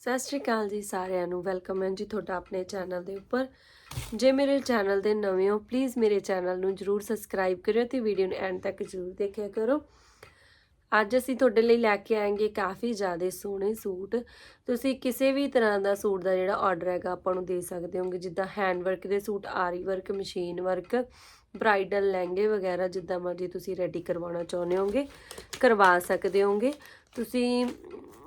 ਸਤਿ ਸ਼੍ਰੀ ਅਕਾਲ ਜੀ ਸਾਰਿਆਂ ਨੂੰ, ਵੈਲਕਮ ਹੈ ਜੀ ਤੁਹਾਡਾ ਆਪਣੇ ਚੈਨਲ ਦੇ ਉੱਪਰ। ਜੇ ਮੇਰੇ ਚੈਨਲ ਦੇ ਨਵੇਂ ਹੋ ਪਲੀਜ਼ ਮੇਰੇ ਚੈਨਲ ਨੂੰ ਜਰੂਰ ਸਬਸਕ੍ਰਾਈਬ ਕਰਿਓ ਤੇ ਵੀਡੀਓ ਨੂੰ ਐਂਡ ਤੱਕ ਜਰੂਰ ਦੇਖਿਆ ਕਰੋ। ਅੱਜ ਅਸੀਂ ਤੁਹਾਡੇ ਲਈ ਲੈ ਕੇ ਆਏਗੇ ਕਾਫੀ ਜ਼ਿਆਦਾ ਸੋਹਣੇ ਸੂਟ। ਤੁਸੀਂ ਕਿਸੇ ਵੀ ਤਰ੍ਹਾਂ ਦਾ ਸੂਟ ਦਾ ਜਿਹੜਾ ਆਰਡਰ ਹੈਗਾ, ਆਪਾਂ ਨੂੰ ਦੇ ਸਕਦੇ ਹੋਗੇ ਜਿੱਦਾਂ ਹੈਂਡ ਵਰਕ ਦੇ ਸੂਟ, ਆਰੀ ਵਰਕ ਮਸ਼ੀਨ ਵਰਕ ਬ੍ਰਾਈਡਲ ਲਹਿੰਗੇ ਵਗੈਰਾ ਜਿੱਦਾਂ ਮਰਜ਼ੀ ਤੁਸੀਂ ਰੈਡੀ ਕਰਵਾਉਣਾ ਚਾਹੁੰਦੇ ਹੋਗੇ ਕਰਵਾ ਸਕਦੇ ਹੋਗੇ ਤੁਸੀਂ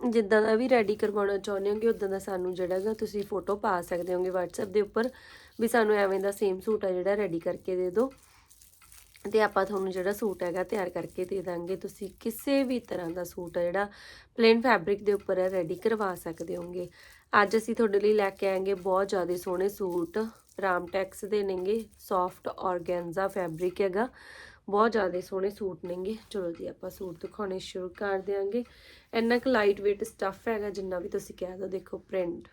ਜਿੱਦਾਂ ਦਾ ਵੀ ਰੈਡੀ ਕਰਵਾਉਣਾ ਚਾਹੁੰਦੇ ਹੋਗੇ ਉਦਾਂ ਦਾ ਸਾਨੂੰ ਜਿਹੜਾ ਹੈਗਾ ਤੁਸੀਂ ਫੋਟੋ ਪਾ ਸਕਦੇ ਹੋਗੇ WhatsApp ਦੇ ਉੱਪਰ, ਵੀ ਸਾਨੂੰ ਐਵੇਂ ਦਾ ਸੇਮ ਸੂਟ ਆ ਜਿਹੜਾ ਰੈਡੀ ਕਰਕੇ ਦੇ ਦਿਓ। ਤੇ ਆਪਾਂ ਤੁਹਾਨੂੰ ਜਿਹੜਾ ਸੂਟ ਹੈਗਾ ਤਿਆਰ ਕਰਕੇ ਦੇ ਦਾਂਗੇ। ਤੁਸੀਂ ਕਿਸੇ ਵੀ ਤਰ੍ਹਾਂ ਦਾ ਸੂਟ ਹੈ ਜਿਹੜਾ ਪਲੇਨ ਫੈਬਰਿਕ ਦੇ ਉੱਪਰ ਹੈ ਰੈਡੀ ਕਰਵਾ ਸਕਦੇ ਹੋਗੇ। ਅੱਜ ਅਸੀਂ ਤੁਹਾਡੇ ਲਈ ਲੈ ਕੇ ਆਏਗੇ ਬਹੁਤ ਜ਼ਿਆਦਾ ਸੋਹਣੇ ਸੂਟ, ਰਾਮਟੈਕਸ ਦੇ ਨੇਗੇ ਸੌਫਟ ਔਰਗੈਂਜ਼ਾ ਫੈਬਰਿਕ ਹੈਗਾ। ਬਹੁਤ ਜ਼ਿਆਦਾ ਸੋਹਣੇ ਸੂਟ ਨੇਗੇ। ਚਲੋ ਜੀ, ਆਪਾਂ ਸੂਟ ਦਿਖਾਉਣੇ ਸ਼ੁਰੂ ਕਰ ਦਿਆਂਗੇ। ਇੰਨਾ ਕੁ ਲਾਈਟ weight ਸਟੱਫ ਹੈਗਾ, ਜਿੰਨਾ ਵੀ ਤੁਸੀਂ ਕਹਿ ਦੋ, ਦੇਖੋ ਪ੍ਰਿੰਟ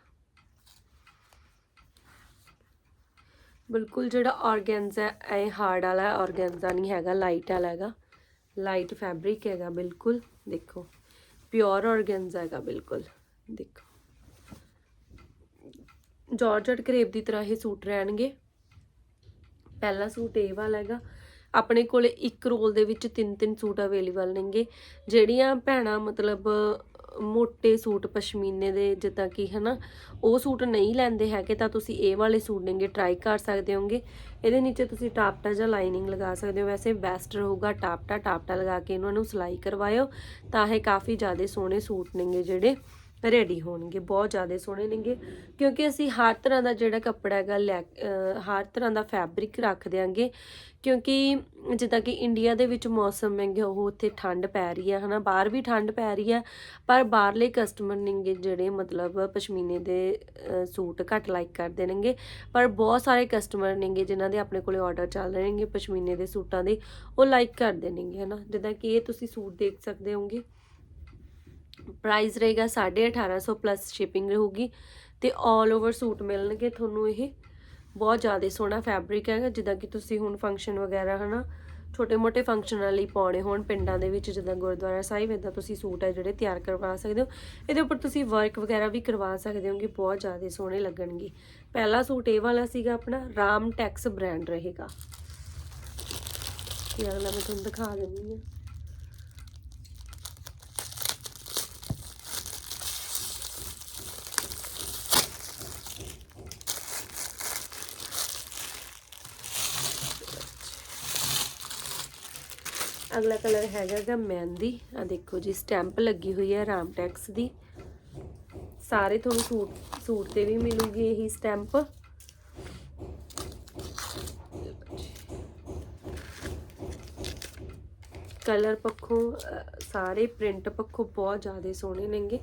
ਬਿਲਕੁਲ ਜਿਹੜਾ ਔਰਗੈਂਜ਼ਾ ਐ ਹਾਰਡ ਵਾਲਾ ਔਰਗੈਂਜ਼ਾ ਨਹੀਂ ਹੈਗਾ ਲਾਈਟ ਵਾਲਾ ਹੈਗਾ। ਲਾਈਟ ਫੈਬਰਿਕ ਹੈਗਾ, ਬਿਲਕੁਲ। ਦੇਖੋ ਪਿਓਰ ਔਰਗੈਂਜ਼ਾ ਹੈਗਾ, ਬਿਲਕੁਲ। ਦੇਖੋ। ਜਾਰਜਟ ਕਰੇਪ ਦੀ ਤਰ੍ਹਾਂ ਇਹ ਸੂਟ ਰਹਿਣਗੇ। ਪਹਿਲਾ ਸੂਟ ਇਹ ਵਾਲਾ ਹੈਗਾ। ਆਪਣੇ ਕੋਲੇ ਇੱਕ ਰੋਲ ਦੇ ਵਿੱਚ ਤਿੰਨ ਤਿੰਨ ਸੂਟ ਅਵੇਲੇਬਲ ਨੇਗੇ। ਜਿਹੜੀਆਂ ਭੈਣਾਂ ਮਤਲਬ ਮੋٹے ਸੂਟ ਪਸ਼ਮੀਨੇ ਦੇ, ਜਿੱਦਾਂ ਕਿ ਹਨਾ, ਉਹ ਸੂਟ ਨਹੀਂ ਲੈਂਦੇ ਹੈਗੇ, ਤਾਂ ਤੁਸੀਂ ਇਹ ਵਾਲੇ ਸੂਟ ਨੇਗੇ ਟਰਾਈ ਕਰ ਸਕਦੇ ਹੋਗੇ। ਇਹਦੇ ਨੀਚੇ ਤੁਸੀਂ ਟਾਪਟਾ ਜਾਂ ਲਾਈਨਿੰਗ ਲਗਾ ਸਕਦੇ ਹੋ। ਵੈਸੇ ਬੈਸਟ ਰਹੂਗਾ ਟਾਪਟਾ। ਟਾਪਟਾ ਲਗਾ ਕੇ ਇਹਨਾਂ ਨੂੰ ਸਿਲਾਈ ਕਰਵਾਇਓ, ਤਾਂ ਇਹ ਕਾਫੀ ਜ਼ਿਆਦਾ ਸੋਹਣੇ ਸੂਟ ਨੇਗੇ ਜਿਹੜੇ। ਰੈਡੀ ਹੋਣਗੇ, ਬਹੁਤ ਜ਼ਿਆਦਾ ਸੋਹਣੇ ਨੇਗੇ। ਕਿਉਂਕਿ ਅਸੀਂ ਹਰ ਤਰ੍ਹਾਂ ਦਾ ਜਿਹੜਾ ਕੱਪੜਾ ਹੈਗਾ, ਲੈ ਹਰ ਤਰ੍ਹਾਂ ਦਾ ਫੈਬਰਿਕ ਰੱਖ ਦਿਆਂਗੇ। ਕਿਉਂਕਿ ਜਿੱਦਾਂ ਕਿ ਇੰਡੀਆ ਦੇ ਵਿੱਚ ਮੌਸਮ ਹੈਗੇ, ਉਹ ਉੱਥੇ ਠੰਡ ਪੈ ਰਹੀ ਹੈ, ਹਨਾ। ਬਾਹਰ ਵੀ ਠੰਡ ਪੈ ਰਹੀ ਹੈ, ਪਰ ਬਾਹਰਲੇ ਕਸਟਮਰ ਨੇਗੇ ਜਿਹੜੇ ਮਤਲਬ ਪਸ਼ਮੀਨੇ ਦੇ ਸੂਟ ਘੱਟ ਲਾਈਕ ਕਰਦੇ ਨੇਗੇ। ਪਰ ਬਹੁਤ ਸਾਰੇ ਕਸਟਮਰ ਨੇਗੇ ਜਿਨ੍ਹਾਂ ਦੇ ਆਪਣੇ ਕੋਲੇ ਆਰਡਰ ਚੱਲ ਰਹੇ ਨੇਗੇ ਪਸ਼ਮੀਨੇ ਦੇ ਸੂਟਾਂ ਦੇ, ਉਹ ਲਾਈਕ ਕਰਦੇ ਨੇਗੇ, ਹਨਾ। ਜਿੱਦਾਂ ਕਿ ਇਹ ਤੁਸੀਂ ਸੂਟ ਦੇਖ ਸਕਦੇ ਹੋਗੇ ਪ੍ਰਾਈਸ ਰਹੇਗਾ 1850 ਪਲੱਸ ਸ਼ਿਪਿੰਗ ਰਹੂਗੀ ਤੇ 올 ਓਵਰ ਸੂਟ ਮਿਲਣਗੇ ਤੁਹਾਨੂੰ ਇਹ ਬਹੁਤ ਜ਼ਿਆਦਾ ਸੋਹਣਾ ਫੈਬਰਿਕ ਹੈਗਾ, ਜਿੱਦਾਂ ਕਿ ਤੁਸੀਂ ਹੁਣ ਫੰਕਸ਼ਨ ਵਗੈਰਾ ਹਨਾ, ਛੋਟੇ ਮੋਟੇ ਫੰਕਸ਼ਨਾਂ ਲਈ ਪਾਉਣੇ ਹੋਣ ਪਿੰਡਾਂ ਦੇ ਵਿੱਚ, ਜਿੱਦਾਂ ਗੁਰਦੁਆਰਾ ਸਾਹਿਬ, ਇਦਾਂ ਤੁਸੀਂ ਸੂਟ ਹੈ ਜਿਹੜੇ ਤਿਆਰ ਕਰਵਾ ਸਕਦੇ ਹੋ। ਇਹਦੇ ਉੱਪਰ ਤੁਸੀਂ ਵਰਕ ਵਗੈਰਾ ਵੀ ਕਰਵਾ ਸਕਦੇ ਹੋਗੇ, ਬਹੁਤ ਜ਼ਿਆਦਾ ਸੋਹਣੇ ਲੱਗਣਗੇ। ਪਹਿਲਾ ਸੂਟ ਇਹ ਵਾਲਾ ਸੀਗਾ ਆਪਣਾ, ਰਾਮ ਟੈਕਸ ਬ੍ਰਾਂਡ ਰਹੇਗਾ। ਇਹ ਅਗਲਾ ਮੈਂ ਤੁਹਾਨੂੰ ਦਿਖਾ ਦਿੰਦੀ ਹਾਂ। ਅਗਲਾ ਕਲਰ ਹੈਗਾ ਗਾ ਮਹਿੰਦੀ। ਆ ਦੇਖੋ ਜੀ, ਸਟੈਂਪ ਲੱਗੀ ਹੋਈ ਹੈ ਰਾਮ ਟੈਕਸ ਦੀ। ਸਾਰੇ ਤੁਹਾਨੂੰ ਸੂਟ ਸੂਟ ਤੇ ਵੀ ਮਿਲੂਗੀ ਇਹੀ ਸਟੈਂਪ। ਕਲਰ ਪੱਖੋਂ ਸਾਰੇ ਪ੍ਰਿੰਟ ਪੱਖੋਂ ਬਹੁਤ ਜ਼ਿਆਦਾ ਸੋਹਣੇ ਨੇਗੇ।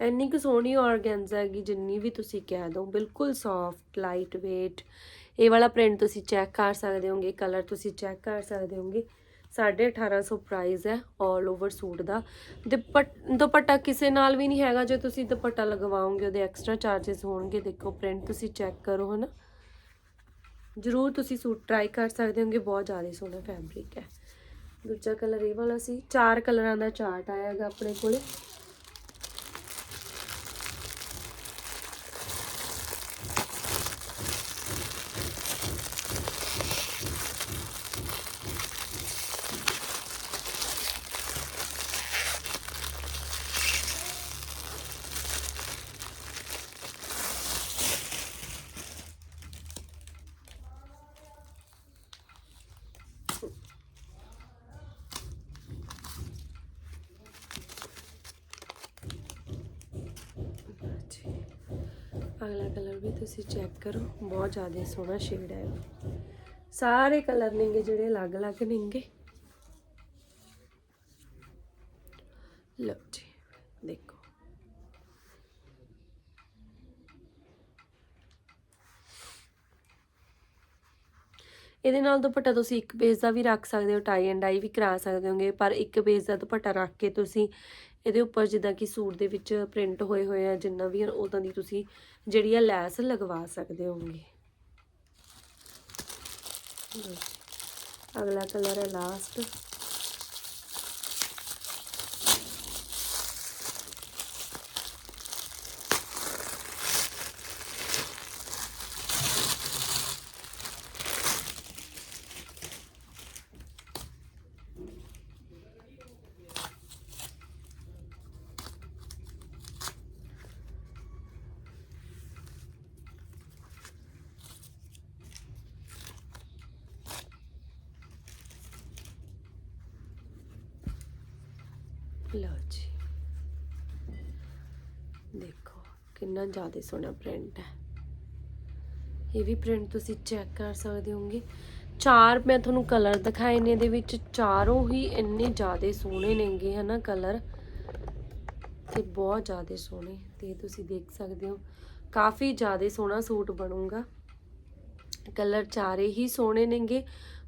ਇੰਨੀ ਕੁ ਸੋਹਣੀ ਆਰਗੈਂਜ਼ਾ ਹੈਗੀ, ਜਿੰਨੀ ਵੀ ਤੁਸੀਂ ਕਹਿ ਦੋ, ਬਿਲਕੁਲ ਸੌਫਟ ਲਾਈਟ weight ਇਹ ਵਾਲਾ ਪ੍ਰਿੰਟ ਤੁਸੀਂ ਚੈੱਕ ਕਰ ਸਕਦੇ ਹੋਗੇ ਕਲਰ ਤੁਸੀਂ ਚੈੱਕ ਕਰ ਸਕਦੇ ਹੋਗੇ। 1850 ਪ੍ਰਾਈਸ ਹੈ 올 ਓਵਰ ਸੂਟ ਦਾ। ਦੁਪੱਟਾ ਕਿਸੇ ਨਾਲ ਵੀ ਨਹੀਂ ਹੈਗਾ, ਜੇ ਤੁਸੀਂ ਦੁਪੱਟਾ ਲਗਵਾਓਗੇ, ਉਹਦੇ ਐਕਸਟਰਾ ਚਾਰजेस ਹੋਣਗੇ। ਦੇਖੋ ਪ੍ਰਿੰਟ ਤੁਸੀਂ ਚੈੱਕ ਕਰੋ, ਹਨਾ। ਜ਼ਰੂਰ ਤੁਸੀਂ ਸੂਟ ਟਰਾਈ ਕਰ ਸਕਦੇ ਹੋਗੇ, ਬਹੁਤ ਜ਼ਿਆਦਾ ਸੋਹਣਾ ਫੈਬਰਿਕ ਹੈ। ਦੂਜਾ ਕਲਰ ਇਹ ਵਾਲਾ ਸੀ, ਚਾਰ ਕਲਰਾਂ ਦਾ ਚਾਰਟ ਆਇਆਗਾ ਆਪਣੇ ਕੋਲੇ। ਅਗਲਾ ਕਲਰ ਵੀ ਤੁਸੀਂ ਚੈੱਕ ਕਰੋ, ਬਹੁਤ ਜ਼ਿਆਦਾ ਸੋਹਣਾ ਸ਼ੇਡ ਹੈ ਸਾਰੇ ਕਲਰ ਨੇਗੇ ਜਿਹੜੇ ਅਲੱਗ-ਅਲੱਗ ਨੇਗੇ। ਲਓ ਜੀ, ਦੇਖੋ। ਇਹਦੇ ਨਾਲ ਦੁਪੱਟਾ ਤੁਸੀਂ ਇੱਕ ਪੇਜ ਦਾ ਵੀ ਰੱਖ ਸਕਦੇ ਹੋ ਟਾਈ ਐਂਡ ਡਾਈ ਵੀ ਕਰਾ ਸਕਦੇ ਹੋਗੇ, ਪਰ ਇੱਕ ਪੇਜ ਦਾ ਦੁਪੱਟਾ ਰੱਖ ਕੇ ਤੁਸੀਂ ਇਹਦੇ ਉੱਪਰ ਜਿੱਦਾਂ ਕਿ ਸੂਟ ਦੇ ਵਿੱਚ ਪ੍ਰਿੰਟ ਹੋਏ ਹੋਏ ਆ, ਜਿੰਨਾ ਵੀ ਉਦਾਂ ਦੀ ਤੁਸੀਂ ਜਿਹੜੀ ਆ ਲੈਸ ਲਗਵਾ ਸਕਦੇ ਹੋਗੇ ਅਗਲਾ ਕਲਰ ਹੈ ਲਾਸਟ ਲਓ ਜੀ। ਦੇਖੋ, ਕਿੰਨਾ ਜ਼ਿਆਦਾ ਸੋਹਣਾ ਪ੍ਰਿੰਟ ਹੈ। ਇਹ ਵੀ ਪ੍ਰਿੰਟ ਤੁਸੀਂ ਚੈੱਕ ਕਰ ਸਕਦੇ ਹੋਗੇ ਚਾਰ ਮੈਂ ਤੁਹਾਨੂੰ ਕਲਰ ਦਿਖਾਏ ਨੇ ਇਹਦੇ ਵਿੱਚ। ਚਾਰੋਂ ਹੀ ਇੰਨੇ ਜ਼ਿਆਦਾ ਸੋਹਣੇ ਨੇਗੇ, ਹਨਾ ਕਲਰ ਤੇ ਬਹੁਤ ਜ਼ਿਆਦਾ ਸੋਹਣੇ। ਤੇ ਤੁਸੀਂ ਦੇਖ ਸਕਦੇ ਹੋ, ਕਾਫੀ ਜ਼ਿਆਦਾ ਸੋਹਣਾ ਸੂਟ ਬਣੂਗਾ। ਕਲਰ ਚਾਰੇ ਹੀ ਸੋਹਣੇ ਨੇਗੇ।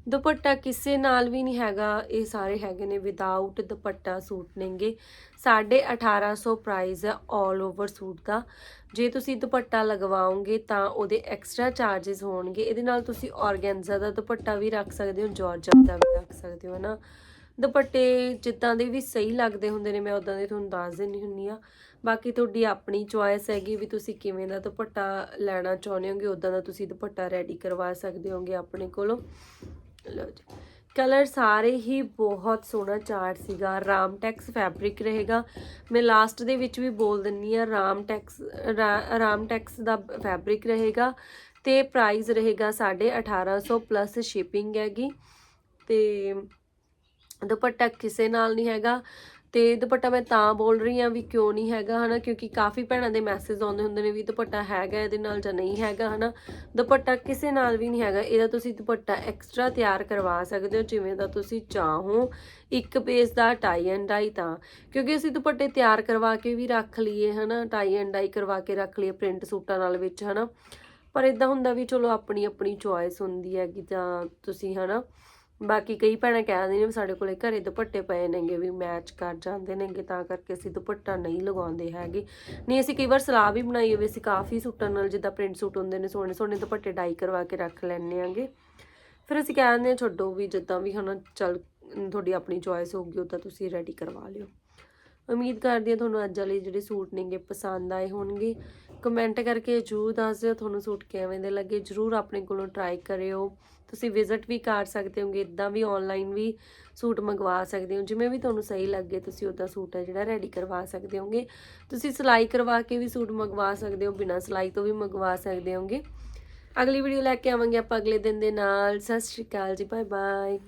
ਦੁਪੱਟਾ ਕਿਸੇ ਨਾਲ ਵੀ ਨਹੀਂ ਹੈਗਾ, ਇਹ ਸਾਰੇ ਹੈਗੇ ਨੇ ਵਿਦਆਊਟ ਦੁਪੱਟਾ ਸੂਟ ਨੇਗੇ। 1850 ਪ੍ਰਾਈਸ ਹੈ 올 ਓਵਰ ਸੂਟ ਦਾ। ਜੇ ਤੁਸੀਂ ਦੁਪੱਟਾ ਲਗਵਾਓਗੇ ਤਾਂ ਉਹਦੇ ਐਕਸਟਰਾ ਚਾਰजेस ਹੋਣਗੇ। ਇਹਦੇ ਨਾਲ ਤੁਸੀਂ ਔਰਗੈਂਜ਼ਾ ਦਾ ਦੁਪੱਟਾ ਵੀ ਰੱਖ ਸਕਦੇ ਹੋ ਜਾਰਜਟ ਦਾ ਵੀ ਰੱਖ ਸਕਦੇ ਹੋ ਨਾ ਦੁਪੱਟੇ ਜਿੱਦਾਂ ਦੇ ਵੀ ਸਹੀ ਲੱਗਦੇ ਹੁੰਦੇ ਨੇ, ਮੈਂ ਉਦਾਂ ਦੇ ਤੁਹਾਨੂੰ ਦੱਸ ਦਿੰਨੀ ਹੁੰਦੀ ਆ ਬਾਕੀ ਤੁਹਾਡੀ ਆਪਣੀ ਚੋਇਸ ਹੈਗੀ ਵੀ ਤੁਸੀਂ ਕਿਵੇਂ ਦਾ ਦੁਪੱਟਾ ਲੈਣਾ ਚਾਹੁੰਦੇ ਹੋਗੇ ਉਦਾਂ ਦਾ ਤੁਸੀਂ ਦੁਪੱਟਾ ਰੈਡੀ ਕਰਵਾ ਸਕਦੇ ਹੋਗੇ ਆਪਣੇ ਕੋਲੋਂ। ਲਓ ਜੀ। ਕਲਰ ਸਾਰੇ ਹੀ ਬਹੁਤ ਸੋਹਣਾ ਚਾਰਟ ਸੀਗਾ। ਰਾਮਟੈਕਸ ਫੈਬਰਿਕ ਰਹੇਗਾ। ਮੈਂ ਲਾਸਟ ਦੇ ਵਿੱਚ ਵੀ ਬੋਲ ਦਿੰਨੀ ਆ ਰਾਮਟੈਕਸ ਰਾਮਟੈਕਸ ਦਾ ਫੈਬਰਿਕ ਰਹੇਗਾ ਤੇ ਪ੍ਰਾਈਸ ਰਹੇਗਾ 1850 ਪਲੱਸ ਸ਼ਿਪਿੰਗ ਹੈਗੀ ਤੇ ਦੁਪੱਟਾ ਕਿਸੇ ਨਾਲ ਨਹੀਂ ਹੈਗਾ। ਤੇ ਦੁਪੱਟਾ ਮੈਂ ਤਾਂ ਬੋਲ ਰਹੀ ਆ ਵੀ ਕਿਉਂ ਨਹੀਂ ਹੈਗਾ, ਹਨਾ? ਕਿਉਂਕਿ ਕਾਫੀ ਭੈਣਾਂ ਦੇ ਮੈਸੇਜ ਆਉਂਦੇ ਹੁੰਦੇ ਨੇ ਵੀ ਦੁਪੱਟਾ ਹੈਗਾ ਇਹਦੇ ਨਾਲ ਜਾਂ ਨਹੀਂ ਹੈਗਾ, ਹਨਾ? ਦੁਪੱਟਾ ਕਿਸੇ ਨਾਲ ਵੀ ਨਹੀਂ ਹੈਗਾ, ਇਹਦਾ ਤੁਸੀਂ ਦੁਪੱਟਾ ਐਕਸਟਰਾ ਤਿਆਰ ਕਰਵਾ ਸਕਦੇ ਹੋ, ਜਿਵੇਂ ਦਾ ਤੁਸੀਂ ਚਾਹੋ। ਇੱਕ ਪੇਸ ਦਾ ਟਾਈ ਐਂਡ ਡਾਈ ਤਾਂ। ਕਿਉਂਕਿ ਅਸੀਂ ਦੁਪੱਟੇ ਤਿਆਰ ਕਰਵਾ ਕੇ ਵੀ ਰੱਖ ਲਈਏ, ਹਨਾ? ਟਾਈ ਐਂਡ ਡਾਈ ਕਰਵਾ ਕੇ ਰੱਖ ਲਈਏ ਪ੍ਰਿੰਟ ਸੂਟਾਂ ਨਾਲ ਵਿੱਚ, ਹਨਾ? ਪਰ ਇਦਾਂ ਹੁੰਦਾ ਵੀ ਚਲੋ ਆਪਣੀ ਆਪਣੀ ਚੁਆਇਸ ਹੁੰਦੀ ਹੈ ਕਿ ਜਾਂ ਤੁਸੀਂ, ਹਨਾ? ਬਾਕੀ ਕਈ ਭੈਣਾਂ ਕਹਿੰਦੇ ਨੇ ਵੀ ਸਾਡੇ ਕੋਲੇ ਘਰੇ ਦੁਪੱਟੇ ਪਏ ਨੇਗੇ ਵੀ ਮੈਚ ਕਰ ਜਾਂਦੇ ਨੇਗੇ, ਤਾਂ ਕਰਕੇ ਅਸੀਂ ਦੁਪੱਟਾ ਨਹੀਂ ਲਗਾਉਂਦੇ ਹੈਗੇ। ਨਹੀਂ, ਅਸੀਂ ਕਈ ਵਾਰ ਸਲਾਹ ਵੀ ਬਣਾਈ ਹੋਵੇ, ਅਸੀਂ ਕਾਫੀ ਸੂਟਾਂ ਨਾਲ ਜਿੱਦਾਂ ਪ੍ਰਿੰਟ ਸੂਟ ਹੁੰਦੇ ਨੇ, ਸੋਹਣੇ ਸੋਹਣੇ ਦੁਪੱਟੇ ਡਾਈ ਕਰਵਾ ਕੇ ਰੱਖ ਲੈਣੇ ਆਂਗੇ ਫਿਰ ਅਸੀਂ ਕਹਿੰਦੇ ਹਾਂ, ਛੱਡੋ ਵੀ ਜਿੱਦਾਂ ਵੀ ਹਨਾ ਚੱਲ, ਤੁਹਾਡੀ ਆਪਣੀ ਚੋਇਸ ਹੋਊਗੀ ਉਦਾਂ ਤੁਸੀਂ ਰੈਡੀ ਕਰਵਾ ਲਿਓ। ਉਮੀਦ ਕਰਦੀ ਹਾਂ ਤੁਹਾਨੂੰ ਅੱਜ ਵਾਲੇ ਜਿਹੜੇ ਸੂਟ ਨੇਗੇ ਪਸੰਦ ਆਏ ਹੋਣਗੇ। ਕਮੈਂਟ ਕਰਕੇ ਜਰੂਰ ਦੱਸ ਦਿਓ ਤੁਹਾਨੂੰ ਸੂਟ ਕਿਵੇਂ ਦੇ ਲੱਗੇ। ਜਰੂਰ ਆਪਣੇ ਕੋਲੋਂ ਟਰਾਈ ਕਰਿਓ। ਤੁਸੀਂ ਵਿਜ਼ਿਟ ਵੀ ਕਰ ਸਕਦੇ ਹੋਗੇ, ਇਦਾਂ ਵੀ ਆਨਲਾਈਨ ਵੀ ਸੂਟ ਮੰਗਵਾ ਸਕਦੇ ਹੋ। ਜਿਵੇਂ ਵੀ ਤੁਹਾਨੂੰ ਸਹੀ ਲੱਗੇ, ਤੁਸੀਂ ਉਹਦਾ ਸੂਟ ਹੈ ਜਿਹੜਾ ਰੈਡੀ ਕਰਵਾ ਸਕਦੇ ਹੋਗੇ। ਤੁਸੀਂ ਸਿਲਾਈ ਕਰਵਾ ਕੇ ਵੀ ਸੂਟ ਮੰਗਵਾ ਸਕਦੇ ਹੋ, ਬਿਨਾਂ ਸਿਲਾਈ ਤੋਂ ਵੀ ਮੰਗਵਾ ਸਕਦੇ ਹੋਗੇ। ਅਗਲੀ ਵੀਡੀਓ ਲੈ ਕੇ ਆਵਾਂਗੇ ਆਪਾਂ ਅਗਲੇ ਦਿਨ ਦੇ ਨਾਲ। ਸਤਿ ਸ਼੍ਰੀ ਅਕਾਲ ਜੀ ਬਾਏ ਬਾਏ